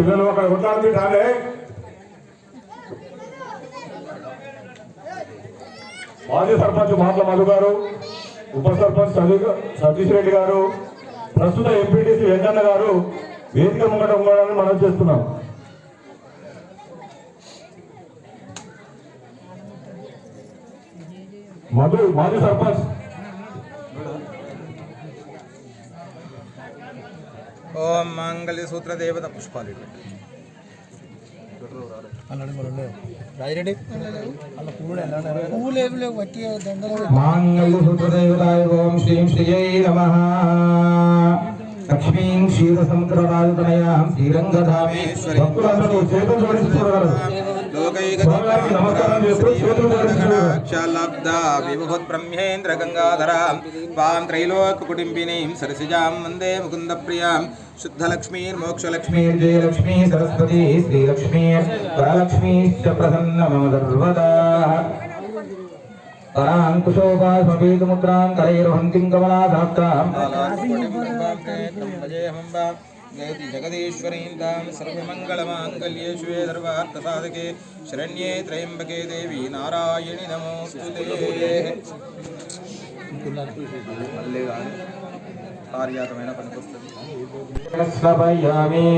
పిల్లలు అక్కడ కొట్లాడుతుంది రాలే మాజీ సర్పంచ్ మాటల మధు గారు ఉప సర్పంచ్ సతీష్ రెడ్డి గారు ప్రస్తుత ఎంపీటీసీ వెంకన్న గారు వేదిక ముంగట ఉండాలని మనం చేస్తున్నాం. మధు మాజీ సర్పంచ్ ఓం మాంగళ్య సూత్ర దేవత పుష్పాలు మాంగళ్యసూత్రదేవతాయ ఓం శ్రీం శ్రీయై నమ. లక్ష్మీం క్షీరసముద్రరాజతనయాం శ్రీరంగధామేశ్వరి చేతులు జోడించి చూడగలరు స్వామివారికి నమస్కారం చేస్తూ చేతులు జోడించి చూడగలరు లోకైకలబ్ధ విభువత్ బ్రహ్మేంద్ర గంగాధరాం వాం త్రైలోక కుటుంబినీం సరసిజాం వందే ముకుంద ప్రియాం శుద్ధలక్ష్మీర్మోక్షలక్ష్మీ లక్ష్మీ జయలక్ష్మీ సరస్వతి శ్రీలక్ష్మీ వరలక్ష్మీశ్చ ప్రసన్న మమ సర్వదా పరాంకుశోపాస్మపీతముద్రాం కరైర్హంతిం కమలాదాప్తాం జయతి జగదీశ్వరీం దాం సర్వమంగళమాంగళ్యే శివే సర్వార్థసాధకే శరణ్యే త్రయంబకే దేవి నారాయణి నమోస్తుతే మళ్ళీ కానీ కార్యాతమైన పనికొస్తుంది श्रवयामि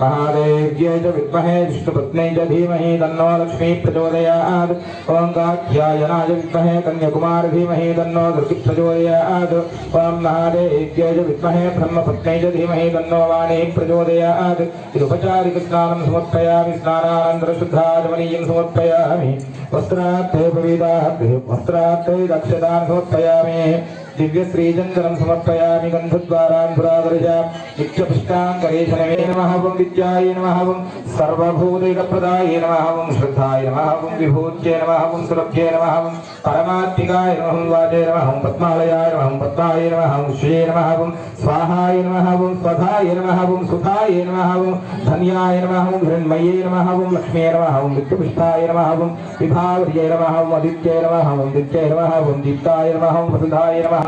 महादेव्यै च विद्महे विष्णुपत्न्यै च धीमहि तन्नो लक्ष्मी प्रचोदयात्। ॐ काख्यायनाय विद्महे कन्याकुमार धीमहि तन्नो धृति प्रचोदयात्। ॐ महादेव्यै च विद्महे ब्रह्मपत्न्यै च धीमहि तन्नो वाणी प्रचोदयात्। इदुपचारिकस्नानं समर्पयामि स्नानानन्तरशुद्धाजमनीयं समर्पयामि। वस्त्रार्थे भविदाः वस्त्रार्थे दक्षतां समर्पयामि। దివ్యశ్రీచందనం సమర్పయామి గంధద్వారాన్ పురాదర్శ నిత్యపుష్టాంకరేశనమే నమః ఓం విద్యాయ నమః ఓం సర్వభూతైకప్రదాయ నమః ఓం శ్రద్ధాయ నమః ఓం విభూత్యై నమః ఓం సులభ్యై నమః ఓం పరమాత్మికాయ నమః ఓం వాచే నమః ఓం పద్మాలయాయ నమః పద్మాయ నమః ఓం శ్రీయే నమః ఓం స్వాహాయ నమః ఓం స్వధాయ నమః ఓం సుధాయ నమః ఓం ధన్యాయ నమః ఓం హిరణ్మయే నమః ఓం లక్ష్మీ నమః ఓం విద్యుపుష్టాయ నమః ఓం విభావర్యై నమః ఓం అదిత్యై నమః ఓం దిత్యై నమః ఓం దీప్తాయ నమః ఓం వసుధాయ నమః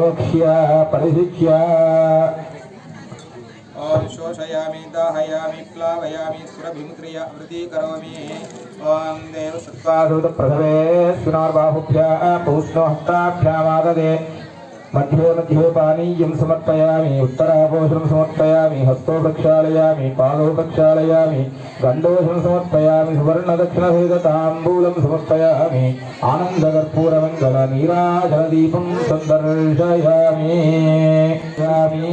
प्रेक्ष्य परिशिक्ष्य ॐ शोषयामि दाहयामि प्लावयामि सुरभिमुद्रिय वृतीकरोमि ॐ देव सत्त्वादृतप्रथमे सुनार्बाहुभ्यः पूष्णोहस्ताभ्यामाददे మధ్యో నద్యో పానీయం సమర్పయామి ఉత్తరాభోషణం సమర్పయామి హస్తో ప్రక్షాళయామి పాదో ప్రక్షాళయామి గండోషణం సమర్పయామి సువర్ణ దక్షిణ తాంబూలం సమర్పయామి ఆనంద కర్పూర మంగళ నీరాజన దీపం సందర్శయామి యామి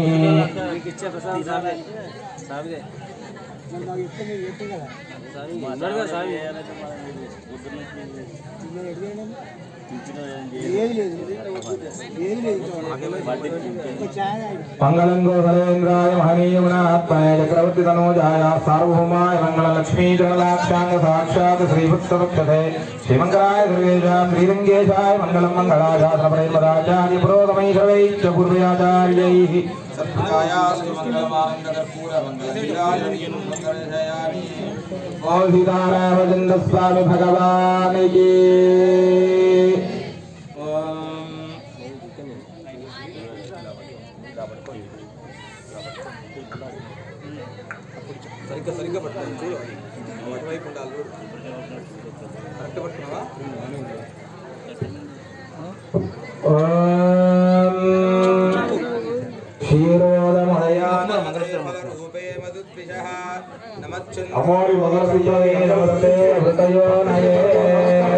అన్నాడు కదా స్వామి ఏది లేదు ఏది లేదు మంగళం గోధరేంద్రాయ మహనీయమునాత్మనే చక్రవర్తి తనోజాయ సార్వభౌమాయ మంగళలక్ష్మీ జనలాక్షాంగ సాక్షాత్ శ్రీవత్సవక్షతే శ్రీమంగళాయ సర్వేషాం శ్రీరంగేశాయ మంగళం మంగళాశాసనపరేమదాచార్య పురోగమై సర్వైశ్చ పూర్వయాచార్యైః. సత్యాయాస్తు మంగళమానందకర్పూరమంగళీరాజనీయం సందర్శయామి ఓ సీతారామచంద్ర స్వామి భగవానికి ఓం సరిగ్గా సరిగ్గా పట్టుకోండి చూడు అటువైపు ఉండాలి చూడు కరెక్ట్ పట్టుకున్నావా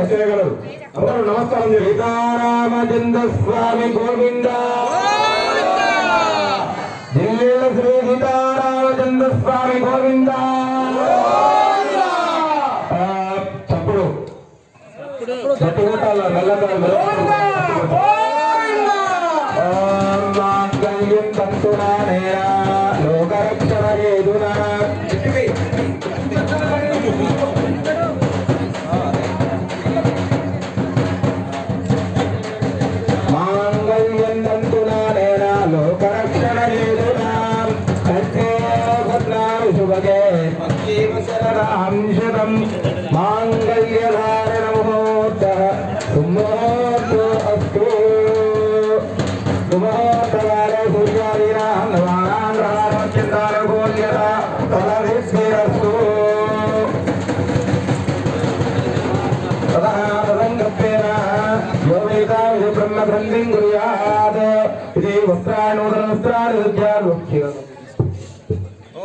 చేయగలరు అందరూ నమస్కారం సీతారామచంద్ర స్వామి గోవింద. శ్రీ సీతారామచంద్ర స్వామి తప్పుడు ఓం శుభగే శరణాంశతం మాంగళ్యధారణమోహోర్ధ సుమోర్ధో అస్తు సుమోర్ధవారే సూర్యాదీనాం నవానాం రామచంద్రారగోల్యత తదభిస్మిరస్తు తదా తదంగప్పేన యోగేతా బ్రహ్మ గ్రంథిం కుర్యాత్. ఇది వస్త్రాణూతన వస్త్రాలు విద్యాలు